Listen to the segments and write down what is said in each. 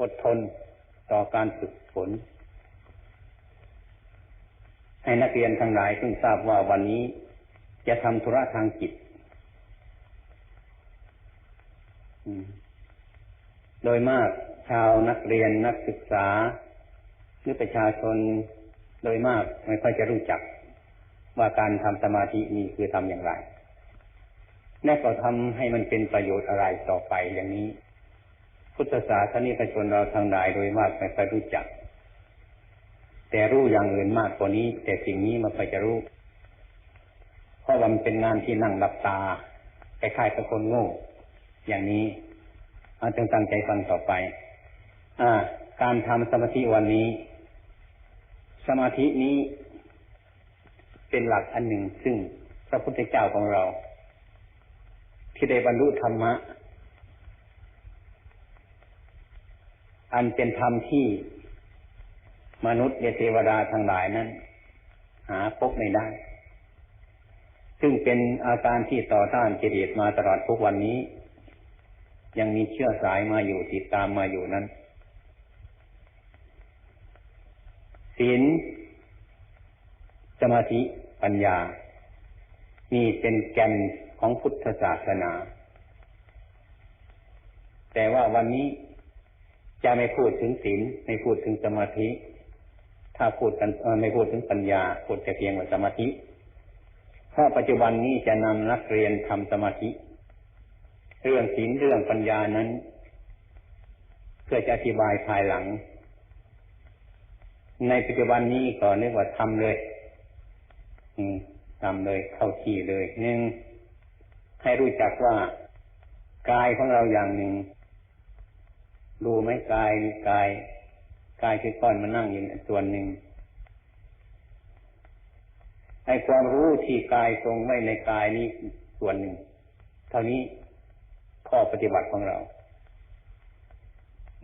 อดทนต่อการฝึกฝน ให้นักเรียนทั้งหลายเพิ่งทราบว่าวันนี้จะทำธุระทางจิตโดยมากชาวนักเรียนนักศึกษา หรือประชาชนโดยมากไม่ค่อยจะรู้จัก ว่าการทำสมาธินี้คือทำอย่างไรและก็ทำให้มันเป็นประโยชน์อะไรต่อไปอย่างนี้ พุทธศาสนิกชนเราทางหลายโดยมากไม่ค่อยรู้จัก แต่รู้อย่างอื่นมากกว่านี้ แต่สิ่งนี้มันค่อยจะรู้ เพราะมันเป็นงานที่นั่งหลับตาคล้ายๆกับคนโง่ อย่างนี้อาจงตั้งใจฟังต่อไป อ่า การทำสมาธิวันนี้ สมาธินี้เป็นหลักอันหนึ่งซึ่งพระพุทธเจ้าของเรา ที่ได้บรรลุธรรมะ อันเป็นธรรมที่มนุษย์เทวดาทั้งหลายนั้น หาพบไม่ได้ ซึ่งเป็นอาการที่ต่อต้านกิเลสมาตลอดทุกวันนี้ ยังมีเชื่อสายมาอยู่ติดตามมาอยู่นั้นศีลสมาธิปัญญามีเป็นแก่นของพุทธศาสนา แต่ว่าวันนี้ จะไม่พูดถึงศีลไม่พูดถึงสมาธิ ถ้าพูดกันไม่พูดถึงปัญญาพูดแต่เพียงว่าสมาธิเพราะปัจจุบันนี้จะนำนักเรียนทำสมาธิ เรื่องศีลเรื่องปัญญานั้น เพื่อจะอธิบายภายหลัง ในปัจจุบันนี้ก็เรียกว่าทำเลยทำเลยเข้าที่เลยหนึ่งให้รู้จักว่ากายของเราอย่างหนึ่ง รู้ไหมกายกายกายคือก้อนมานั่งอยู่ส่วนหนึ่งไอ้ความรู้ที่กายทรงไว้ในกายนี้ส่วนหนึ่ง เท่านี้ข้อปฏิบัติของเรา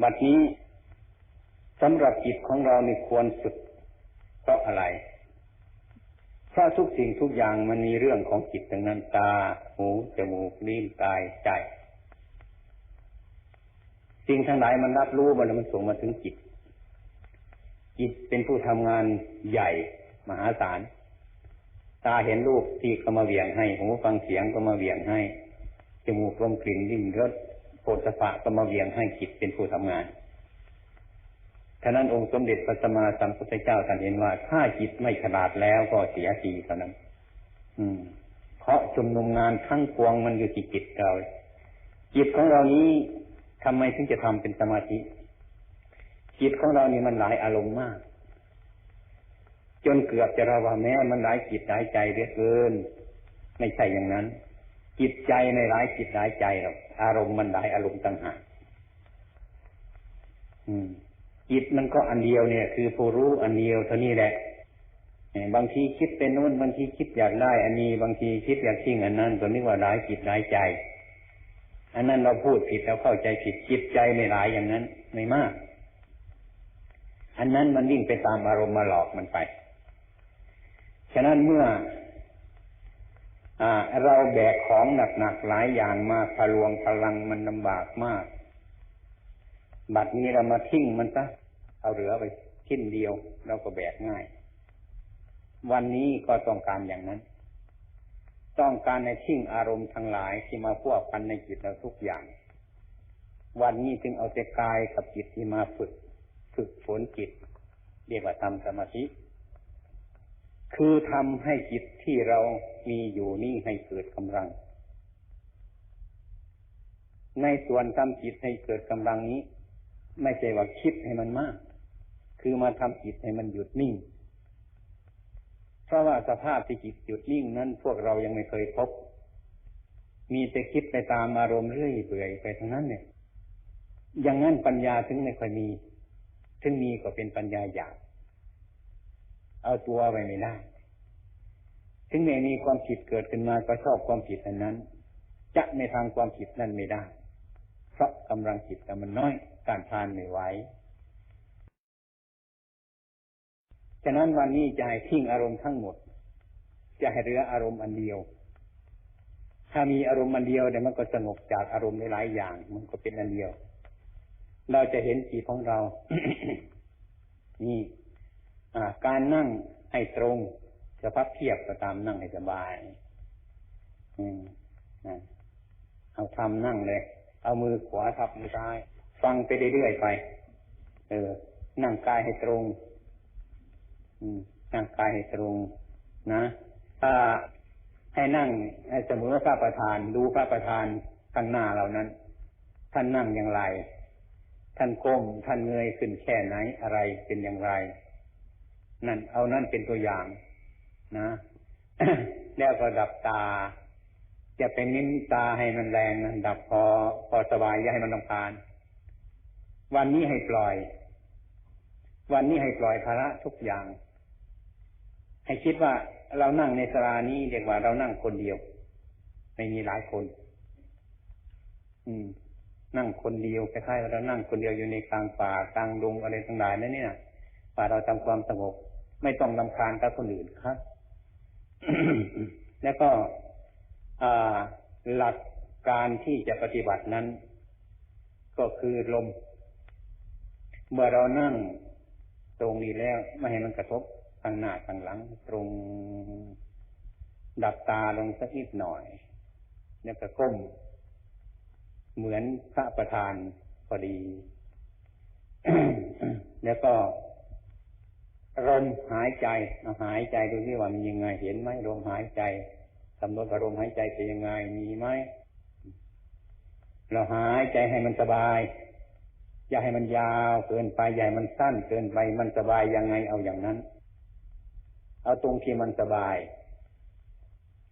บัดนี้สำหรับจิตของเราในควรสุดเพราะอะไรถ้าทุกสิ่งทุกอย่างมันมีเรื่องของจิตทั้งนั้นตา หู จมูก ลิ้น กาย ใจ สิ่งทั้งหลายมันรับรู้มันมันส่งมาถึงจิต จิตเป็นผู้ทำงานใหญ่มหาศาล ตาเห็นรูปที่ก็มาเวียงให้ หูฟังเสียงก็มาเวียงให้ จมูกลมกลิ่นลิ้นรสโผฏฐะก็มาเวียงให้จิตเป็นผู้ทำงานฉะนั้นองค์สมเด็จพระสัมมาสัมพุทธเจ้าท่านเห็นว่า ถ้าจิตไม่ฉลาดแล้วก็เสียทีเท่านั้น อืม เพราะชุมนุมงานทั้งปวงมันอยู่ที่จิตเรา จิตของเรานี้ ทำไมถึงจะทำเป็นสมาธิ จิตของเรานี่มันหลายอารมณ์มาก จนเกือบจะระว่าแม้มันหลายจิตหลายใจเรื่อเกิน ไม่ใช่อย่างนั้น จิตใจในหลายจิตหลายใจหรอกอารมณ์มันหลายอารมณ์ต่างหากอืมจิตมันก็อันเดียวเนี่ย คือผู้รู้อันเดียวเท่านี้แหละบางทีคิดเป็นนู้นบางทีคิดอยากได้อันนี้ บางทีคิดอยากทิ้งอันนั้นตัวนี้ว่าร้ายจิตร้ายใจ อันนั้นเราพูดผิดแล้วเข้าใจผิดจิตใจไม่ร้ายอย่างนั้น ไม่มาก อันนั้นมันวิ่งไปตามอารมณ์มาหลอกมันไป ฉะนั้นเมื่ออเราแบกของหนักๆหลายอย่างมาพลวงพลังมันลำบากมาก บัดนี้เรามาทิ้งมันซะเอาเหลือไปทิ้นเดียวเราก็แบกง่าย วันนี้ก็ต้องการอย่างนั้น ต้องการในทิ้งอารมณ์ทั้งหลายที่มาพวกพันในจิตเราทุกอย่าง วันนี้จึงเอาแต่กายกับจิตที่มาฝึก ฝึกฝนจิต เรียกว่าทำสมาธิ คือทำให้จิตที่เรามีอยู่นี่ให้เกิดกำลัง ในส่วนทำจิตให้เกิดกำลังนี้ ไม่ใช่ว่าคิดให้มันมาก คือมาทำจิตให้มันหยุดนิ่ง เพราะว่าสภาพที่จิตหยุดนิ่งนั้นพวกเรายังไม่เคยพบ มีแต่คิดไปตามอารมณ์เรื่อยเปื่อยไปทั้งนั้นเนี่ย อย่างนั้นปัญญาถึงไม่ค่อยมี ถึงมีก็เป็นปัญญาหยาบเอาตัวไปไม่ได้ ถึงแม้มีความผิดเกิดขึ้นมาก็ชอบความผิดอันนั้น จะในทางความผิดนั้นไม่ได้ เพราะกำลังจิตมันน้อย การทานไม่ไหว ฉะนั้นวันนี้จะให้ทิ้งอารมณ์ทั้งหมด จะให้เหลืออารมณ์อันเดียว ถ้ามีอารมณ์อันเดียวเดี๋ยวมันก็สงบจากอารมณ์หลายอย่าง มันก็เป็นอันเดียว เราจะเห็นจิตของเรา นี่การนั่งให้ตรงจะพับเทียบก็ตามนั่งให้สบาย อืมเอาทำนั่งเลย เอามือขวาทับมือซ้าย ฟังไปเรื่อยๆไป เออ นั่งกายให้ตรง อืมนั่งกายให้ตรงนะถ้าให้นั่งให้เสมอพระประธาน ดูพระประธานข้างหน้าเหล่านั้น ท่านนั่งอย่างไร ท่านก้มท่านเงยขึ้นแค่ไหนอะไรเป็นอย่างไร นั่น เอานั่นเป็นตัวอย่าง นะแล้วก็ดับตาจะเป็นนิ้นตาให้มันแรงนะดับพอพอสบายอย่าให้มันลำคาญวันนี้ให้ปล่อย วันนี้ให้ปล่อยภาระทุกอย่าง ให้คิดว่าเรานั่งในสรานี้เรียกว่าเรานั่งคนเดียว ไม่มีหลายคน อืม นั่งคนเดียวคล้ายๆเรานั่งคนเดียวอยู่ในกลางป่ากลางดงอะไรต่างๆนั่นเนี่ยป่าเราทำความสงบไม่ต้องลำคาญกับคนอื่นครับ แล้วก็หลักการที่จะปฏิบัตินั้น ก็คือลม เมื่อเรานั่งตรงนี้แล้ว ไม่ให้มันกระทบ ทางหน้าทางหลัง ตรง ดับตาลงสักนิดหน่อย แล้วก็ก้ม เหมือนพระประธานพอดี แล้วก็ลมหายใจหายใจดูที่ว่ามันยังไง เห็นไหมลมหายใจกำหนดอารมณ์หายใจเป็นยังไงมีไหมเราหายใจให้มันสบาย อย่าให้มันยาวเกินไปใหญ่มันสั้นเกินไปมันสบายยังไงเอาอย่างนั้น เอาตรงที่มันสบาย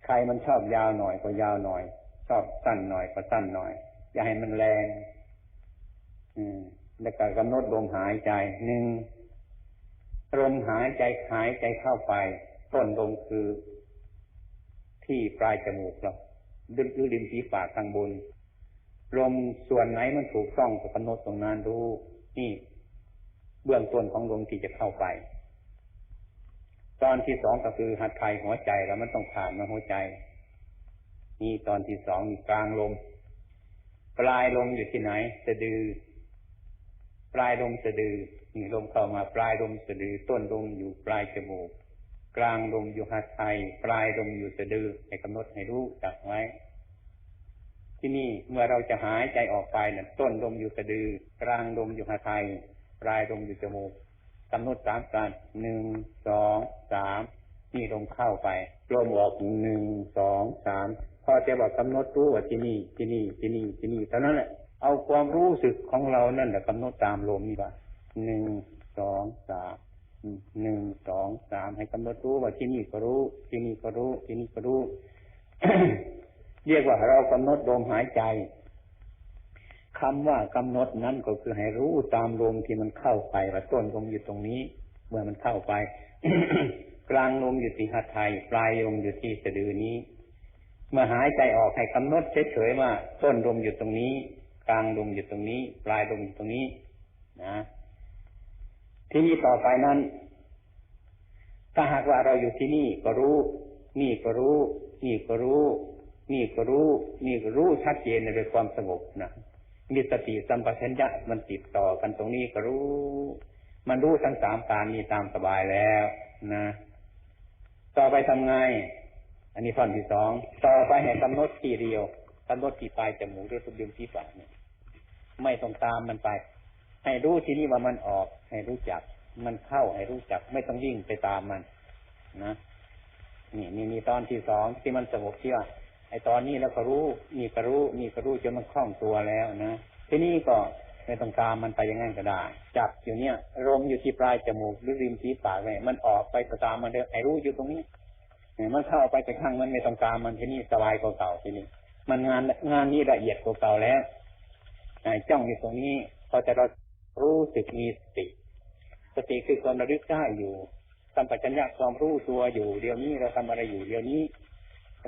ใครมันชอบยาวหน่อยก็ยาวหน่อย ชอบสั้นหน่อยก็สั้นหน่อย อย่าให้มันแรง อืมแล้วก็กำหนดลมหายใจหนึ่งลมหายใจหายใจเข้าไป ต้นลมคือ ที่ปลายจมูกเราดึงริมฝีปากทางบนลมส่วนไหนมันถูกต้องกับกำหนดตรงนั้นรู้นี่ เบื้องต้นของลมที่จะเข้าไป ตอนที่สองก็คือหัดไทยหัวใจแล้วมันต้องผ่านมาหัวใจ นี่ตอนที่สองมีกลางลม ปลายลมอยู่ที่ไหน สะดือ ปลายลมสะดือนี่ลมเข้ามาปลายลมสะดือ ต้นลมอยู่ปลายจมูก กลางลมอยู่หัดไทยปลายลมอยู่สะดือให้กำหนดให้รู้จักไว้ที่นี่เมื่อเราจะหายใจออกไปนะ่ะต้นลมอยู่สะดือ กลางลมอยู่หัดไทยปลายลมอยู่จมูก กำหนดสามการหนึ่งสองสามนี่ลมเข้าไปลมออกหนึ่งสองสามพอจะบอกกำหนดรู้ว่าที่นี่ที่นี่ที่นี่ที่นี่เท่านั้นแหละเอาความรู้สึกของเรานั่นแหละกำหนดตามลมนี่ว่าหนึ่งสองสามหนึ่งสองสามให้กำหนดรู้ว่าที่นี่ก็รู้ ที่นี่ก็รู้ ที่นี่ก็รู้ เรียกว่าเรากำหนดลมหายใจ คำว่ากำหนดนั้นก็คือให้รู้ตามลมที่มันเข้าไปว่าต้นลมอยู่ตรงนี้ เมื่อมันเข้าไป กลางลมอยู่ที่หัตถไทยปลายลมอยู่ที่สะดือนี้เมื่อหายใจออกให้กำหนดเฉยๆว่าต้นลมอยู่ตรงนี้ กลางลมอยู่ตรงนี้ ปลายลมอยู่ตรงนี้ นะที่นี้ต่อไปนั้น ถ้าหากว่าเราอยู่ที่นี่ก็รู้ นี่ก็รู้ นี่ก็รู้ นี่ก็รู้ นี่ก็รู้ชัดเจนในความสงบนะ มีสติสัมปชัญญะมันติดต่อกันตรงนี้ก็รู้ มันรู้ทั้งสามการนี้ตามสบายแล้วนะ ต่อไปทำไง อันนี้ข้อที่สอง ต่อไปให้กำหนดทีเดียวกำหนดที่ปลายจมูกด้วยตุบเดียมที่ปากเนี่ยไม่ต้องตามมันไป ให้รู้ที่นี่ว่ามันออก ให้รู้จัก มันเข้าให้รู้จัก ไม่ต้องยิ่งไปตามมัน นะ นี่นี่นี่ตอนที่สองที่มันสงบที่ว่า ไอตอนนี้แล้วก็รู้นี่ก็รู้นี่ก็รู้จนมันคล่องตัวแล้วนะที่นี่ก็ไม่ต้องตามมันไปยังไงก็ได้ จับอยู่เนี่ยลมอยู่ที่ปลายจมูกหรือริมที่ปากเลยมันออกไปตามมันเด้อไอรู้อยู่ตรงนี้มันเข้าไปไปข้างมันไม่ต้องตามมันที่นี่สบายกว่าเก่าที่นี่มันงานงานนี้ละเอียดกว่าเก่าแล้วจ้องอยู่ตรงนี้พอจะเรารู้สึกมีสติสติคือความระลึกได้อยู่สัมปชัญญะความรู้ตัวอยู่เดี๋ยวนี้เราทำอะไรอยู่เดี๋ยวนี้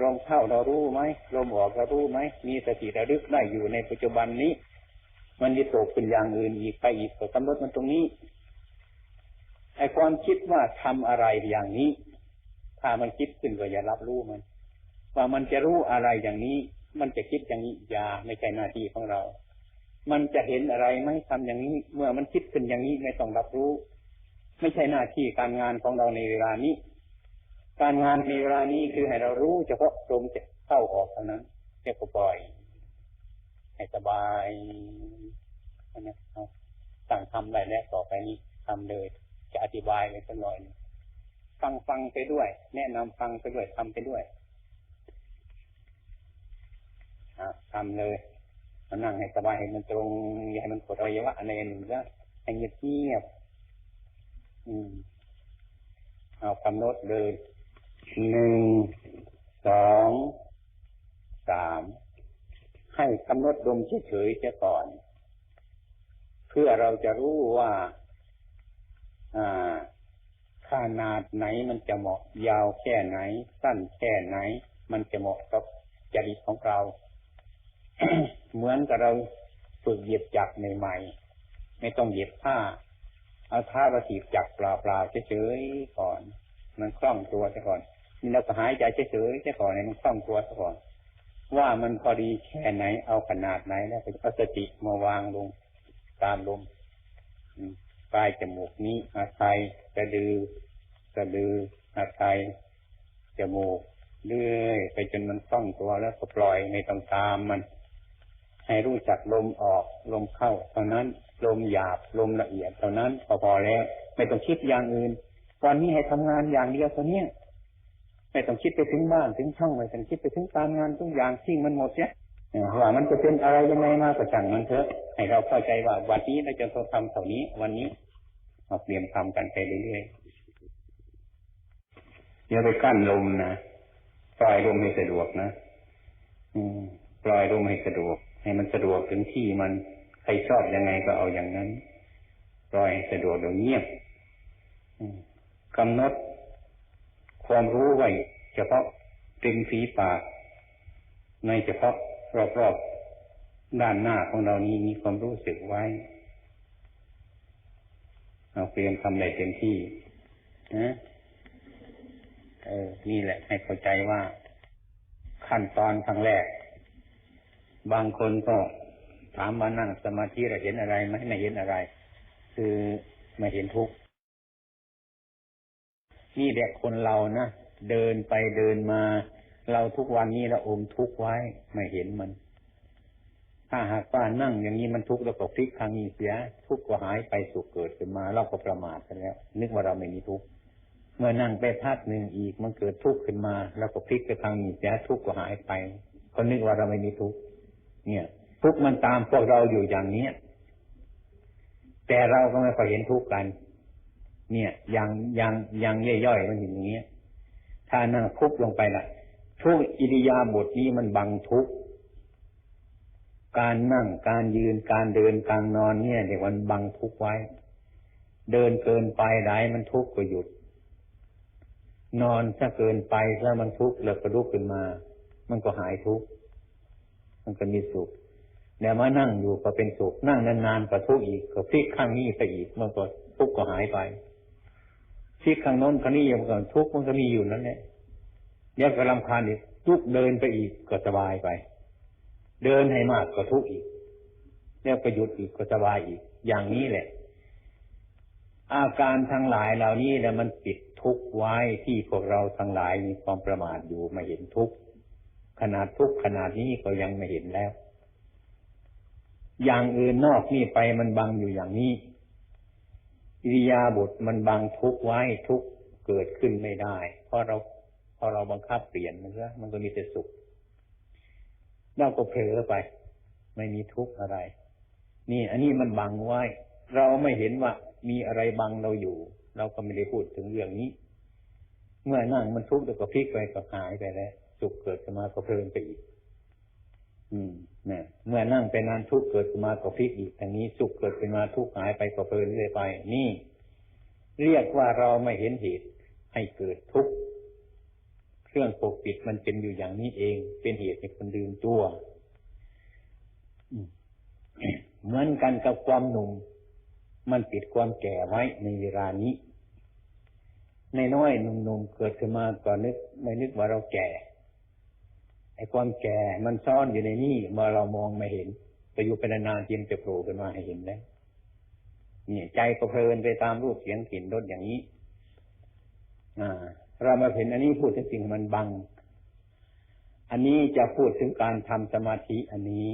ลมเข้าเรารู้ไหมลมออกเรารู้ไหมมีสติระลึกได้อยู่ในปัจจุบันนี้ มันจะตกเป็นอย่างอื่นอีกไปอีกก็กำหนดมันตรงนี้ไอ้ความคิดว่าทำอะไรอย่างนี้ ถ้ามันคิดขึ้นก็อย่ารับรู้มัน ว่ามันจะรู้อะไรอย่างนี้ มันจะคิดอย่างนี้อย่าไม่ใช่หน้าที่ของเรา มันจะเห็นอะไรไหมทำอย่างนี้ เมื่อมันคิดขึ้นอย่างนี้ไม่ต้องรับรู้ ไม่ใช่หน้าที่การงานของเราในเวลานี้ การงานในเวลานี้คือให้เรารู้เฉพาะลมจะเข้าออกเท่านั้นแค่ปล่อย ให้สบายนะครับสั่งทำอะไรแล้วต่อไปนี้ทำเลย จะอธิบายไปสักหน่อยฟังฟังไปด้วย แนะนำฟังไปด้วยทำไปด้วยทำเลยมานั่งให้สบายให้มันตรงอย่าให้มันกดอวัยวะอะไรหนึ่งก็ให้เงียบเงียบอืมเอากำหนดเลย หนึ่งสองสามให้กำหนดลมเฉยๆเสียก่อน เพื่อเราจะรู้ว่าอ่าขนาดไหนมันจะเหมาะยาวแค่ไหน สั้นแค่ไหน มันจะเหมาะกับจริตของเรา เหมือนกับเราฝึกเหยียบจักใหม่ๆไม่ต้องเหยียบผ้า เอาท่าประสีบจักเปล่าๆเฉยๆก่อน มันคล่องตัวซะก่อน นี่เราก็หายใจเฉยๆซะก่อนให้มันคล่องตัวซะก่อน ว่ามันพอดีแค่ไหนเอาขนาดไหนแล้วก็เอาสติมาวางลงตามลมปลายจมูกนี้อาศัยกระดือกระดืออาศัยจมูกเรื่อยไปจนมันคล่องตัวแล้วก็ปล่อยไม่ต้องตามมัน ให้รู้จักลมออกลมเข้าเท่านั้นลมหยาบลมละเอียดเท่านั้นพอพอแล้ว ไม่ต้องคิดอย่างอื่นวันนี้ให้ทำงานอย่างเดียวเท่านี้ ไม่ต้องคิดไปถึงบ้านถึงช่องไม่ต้องคิดไปถึงการงานทุกอย่างทิ้งมันหมดเนี่ยว่ามันจะเป็นอะไรยังไงมาก็ช่างมันเถอะให้เราเข้าใจว่าวันนี้เราจะทำเท่านี้ วันนี้เราเตรียมทำกันไปเรื่อยๆอย่าไปกั้นลมนะปล่อยลมให้สะดวกนะอืมปล่อยลมให้สะดวก ให้มันสะดวกถึงที่มันใครชอบยังไงก็เอาอย่างนั้น ปล่อยสะดวกเดี๋ยวเงียบกำหนด ความรู้ไว้เฉพาะเริมฝีปาก ในเฉพาะรอบๆด้านหน้าของเรานี้มีความรู้สึกไว้เราเตรียมทำได้เต็มที่นะเออ นี่แหละให้เข้าใจว่า ขั้นตอนครั้งแรก บางคนก็ถามมานั่งสมาธิเราเห็นอะไรไหมไม่เห็นอะไร คือไม่เห็นทุกข์ นี่แหละคนเรานะเดินไปเดินมา เราทุกวันนี้เราอมทุกข์ไว้ไม่เห็นมัน ถ้าหากว่านั่งอย่างนี้มันทุกข์แล้วก็พลิกทางนี้เสีย ทุกข์ก็หายไปสุขเกิดขึ้นมา เราก็ประมาทกันแล้ว นึกว่าเราไม่มีทุกข์เมื่อนั่งไปพักหนึ่งอีกมันเกิดทุกข์ขึ้นมาเราก็พลิกไปทางนี้เสียทุกข์ก็หายไปก็นึกว่าเราไม่มีทุกข์เนี่ย ทุกข์มันตามพวกเราอยู่อย่างเนี้ยแต่เราก็ไม่ค่อยเห็นทุกข์กัน เนี่ยยังยังยังย่อยๆมันอย่างเงี้ย ถ้านั่งทุบลงไปล่ะ ทุกอิริยาบถนี้มันบังทุกการนั่งการยืนการเดินการนอนเนี่ยเดี๋ยวมันบังทุกไว้ เดินเกินไปไหนมันทุกข์ก็หยุด นอนถ้าเกินไปถ้ามันทุกข์แล้วก็ลุกขึ้นมา มันก็หายทุกข์มันก็มีสุขเดี๋ยวมานั่งอยู่ก็เป็นสุขนั่งนานๆก็ทุกข์อีกก็พลิกข้างนี้ไปอีกมันก็ทุกข์ก็หายไป พลิกข้างโน้นข้างนี้ยังก็ทุกข์มันก็มีอยู่นั่นแหละเดี๋ยวก็ลำคาญอีกทุกเดินไปอีกก็สบายไป เดินให้มากก็ทุกข์อีกเดี๋ยวก็หยุดอีกก็สบายอีก อย่างนี้แหละ อาการทั้งหลายเหล่านี้แหละมันปิดทุกข์ไว้ที่พวกเราทั้งหลายมีความประมาทอยู่ไม่เห็นทุกข์ขนาดทุกข์ขนาดนี้ก็ยังไม่เห็นแล้ว อย่างอื่นนอกนี่ไปมันบังอยู่อย่างนี้ อิริยาบถมันบังทุกไว้ทุกเกิดขึ้นไม่ได้ เพราะเราพอเราบังคับเปลี่ยนมันก็มันก็มีแต่สุขเราก็เผลอไป ไม่มีทุกข์อะไร นี่ อันนี้มันบังไว้ เราไม่เห็นว่ามีอะไรบังเราอยู่ เราก็ไม่ได้พูดถึงเรื่องนี้ เมื่อนั่งมันทุกข์แล้วก็พลิกไปก็หายไปแล้วสุขเกิดขึ้นมาก็เพลินไปอีก อืมเนี่ยเมื่อนั่งไปนานทุกข์เกิดขึ้นมาก็พลิกอีกทางนี้สุขเกิดขึ้นมาทุกข์หายไปก็เพลินเรื่อยไป นี่ เรียกว่าเราไม่เห็นเหตุให้เกิดทุกข์เครื่องปกปิดมันเป็นอยู่อย่างนี้เอง เป็นเหตุให้คนลืมตัวเหมือนกันกับความหนุ่ม มันปิดความแก่ไว้ในเวลานี้ในน้อยหนุ่มๆเกิดขึ้นมาก่อนนึก ไม่นึกว่าเราแก่ ไอ้ความแก่มันซ่อนอยู่ในนี้เมื่อเรามองไม่เห็นไปอยู่เป็นนานๆทีมจะโผล่ขึ้นมาให้เห็นได้นี่ใจก็เพลินไปตามรูปเสียงกลิ่นรสอย่างนี้ อ่า เรามาเห็นอันนี้พูดถึงสิ่งมันบัง อันนี้จะพูดถึงการทำสมาธิอันนี้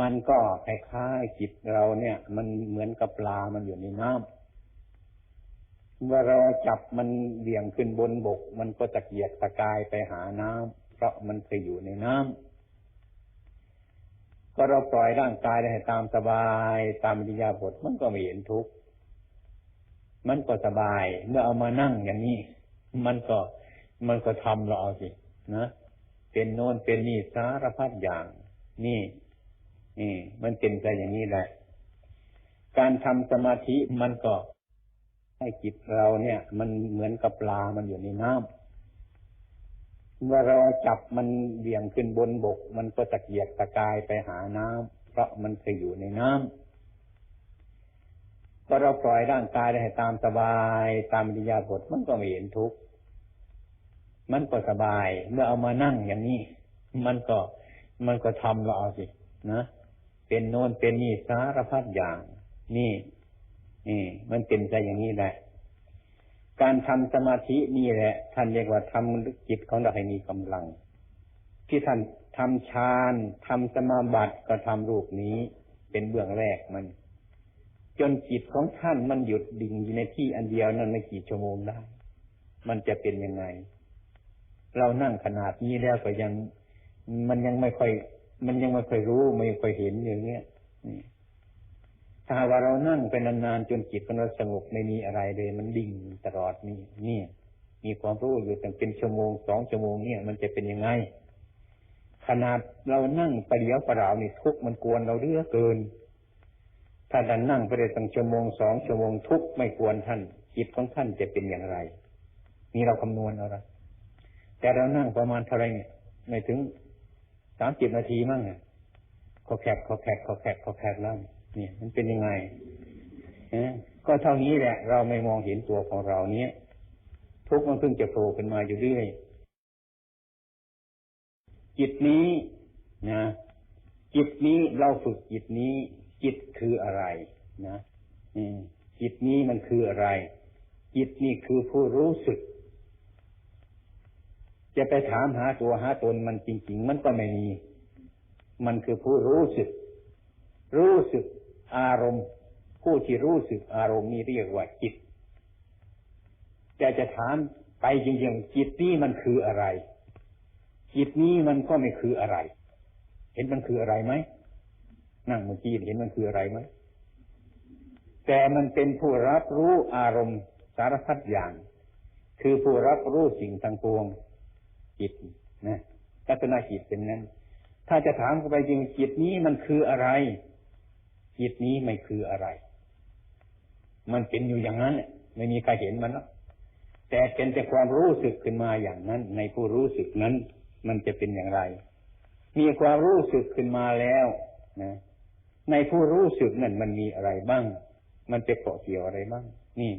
มันก็คล้ายๆจิตเราเนี่ย มันเหมือนกับปลามันอยู่ในน้ำ เมื่อเราจับมันเบี่ยงขึ้นบนบก มันก็ตะเกียกตะกายไปหาน้ำเพราะมันเคยอยู่ในน้ำก็เราปล่อยร่างกายได้ตามสบายตามวิญญาบทมันก็ไม่เห็นทุกข์มันก็สบาย เมื่อเอามานั่งอย่างนี้ มันก็มันก็ทำเราเอาสินะเป็นโน่นเป็นนี่สารพัดอย่าง นี่ นี่ มันเป็นไปอย่างนี้แหละ การทำสมาธิมันก็ ให้จิตเราเนี่ย มันเหมือนกับปลา มันอยู่ในน้ำเมื่อเราจับมันเบี่ยงขึ้นบนบก มันก็ตะเกียกตะกายไปหาน้ำเพราะมันเคยอยู่ในน้ำก็เราปล่อยร่างกายได้ตามสบายตามวิญญาบทมันก็ไม่เห็นทุกข์มันก็สบาย เมื่อเอามานั่งอย่างนี้ มันก็มันก็ทำเราเอาสินะเป็นโน่นเป็นนี่สารพัดอย่าง นี่ นี่มันเป็นใจอย่างนี้แหละ การทำสมาธินี่แหละ ท่านเรียกว่าทำจิตของเราให้มีกำลัง ที่ท่านทำฌานทำสมาบัติก็ทำรูปนี้ เป็นเบื้องแรกมัน จนจิตของท่านมันหยุดดิ่งอยู่ในที่อันเดียวนั้นไม่กี่ชั่วโมงได้ มันจะเป็นยังไง เรานั่งขนาดนี้แล้วก็ยัง มันยังไม่ค่อย มันยังไม่ค่อยรู้ไม่ค่อยเห็นอย่างเงี้ยนี่ ถ้าว่าเรานั่งเป็นนานๆจนจิตของเราสงบไม่มีอะไรเลย มันดิ่งตลอดนี่นี่มีความรู้อยู่ตั้งเป็นชั่วโมงสองชั่วโมงเนี่ย มันจะเป็นยังไง ขนาดเรานั่งไปเดียวประดาวนี่ทุกมันกวนเราเรื่อเกิน ถ้าท่านนั่งไปได้ตั้งชั่วโมงสองชั่วโมงทุกไม่กวนท่าน จิตของท่านจะเป็นอย่างไร นี่เราคำนวณเอาละแต่เรานั่งประมาณเท่าไรเนี่ยไม่ถึงสามสิบนาทีมั้งเนี่ยขอแคบขอแคบขอแคบขอแคบแล้วเนี่ย เนี่ย มันเป็นยังไงก็เท่านี้แหละ เราไม่มองเห็นตัวของเราเนี้ยทุกมันเพิ่งจะโผล่ขึ้นมาอยู่เรื่อยจิตนี้นะจิตนี้เราฝึกจิตนี้ จิตคืออะไร นะจิตนี้มันคืออะไร จิตนี้คือผู้รู้สึก จะไปถามหาตัวหาตนมันจริง ๆ มันก็ไม่มี มันคือผู้รู้สึก รู้สึก อารมณ์ ผู้ที่รู้สึกอารมณ์นี้เรียกว่าจิตจะจะถามไปจริงๆจิตนี้มันคืออะไร จิตนี้มันก็ไม่คืออะไร เห็นมันคืออะไรไหมนั่งเมื่อกี้เห็นมันคืออะไรไหมแต่มันเป็นผู้รับรู้อารมณ์สารพัดอย่าง คือผู้รับรู้สิ่งทั้งปวง จิตนะลักษณะจิตเป็นนั้น ถ้าจะถามเข้าไปจริงจิตนี้มันคืออะไร จิตนี้ไม่คืออะไร มันเป็นอยู่อย่างนั้นไม่มีใครเห็นมันหรอกแต่เป็นแต่ความรู้สึกขึ้นมาอย่างนั้น ในผู้รู้สึกนั้น มันจะเป็นอย่างไร มีความรู้สึกขึ้นมาแล้วนะในผู้รู้สึกนั้นมันมีอะไรบ้าง มันจะเกาะเกี่ยวอะไรบ้าง นี่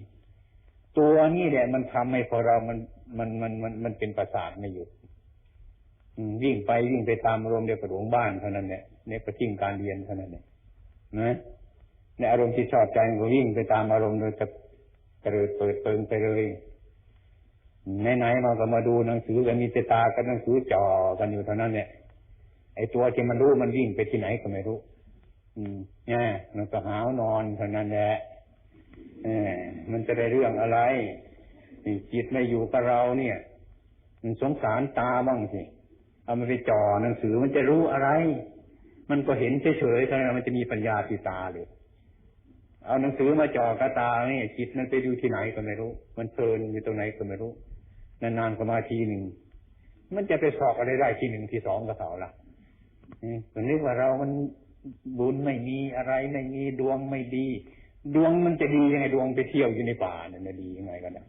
ตัวนี้แหละมันทำให้พอเรามันมันมันมันมันเป็นประสาทไม่หยุดวิ่งไปวิ่งไปตามอารมเดียวกับหลวงบ้านเท่านั้นเนี่ยเนี่ยก็ทิ้งการเรียนเท่านั้นเนี่ย นะในอารมณ์ที่ชอบใจก็วิ่งไปตามอารมณ์โดยจะกระเดิดเปิดเปิงไปเลยไหนๆมาก็มาดูหนังสือกันมีตากับหนังสือจ่อกันอยู่เท่านั้นเนี่ยไอ้ตัวที่มันรู้มันวิ่งไปที่ไหนก็ไม่รู้ อืมเนี่ยมันก็หาวนอนเท่านั้นแหละเออมันจะได้เรื่องอะไรจิตไม่อยู่กับเราเนี่ย มันสงสารตาบ้างสิเอามันไปจ่อหนังสือมันจะรู้อะไร มันก็เห็นเฉยๆเท่านั้นมันจะมีปัญญาที่ตาเลย เอาหนังสือมาจ่อกระตาเนี่ยจิตมันไปดูที่ไหนก็ไม่รู้ มันเพลินอยู่ตรงไหนก็ไม่รู้ นานๆก็มาทีหนึ่ง มันจะไปสอบอะไรได้ทีหนึ่งทีสองก็เท่าละนี่นึกว่าเรามันบุญไม่มีอะไรไม่มีดวงไม่ดี ดวงมันจะดียังไงดวงไปเที่ยวอยู่ในป่าเนี่ยดียังไงกันนะ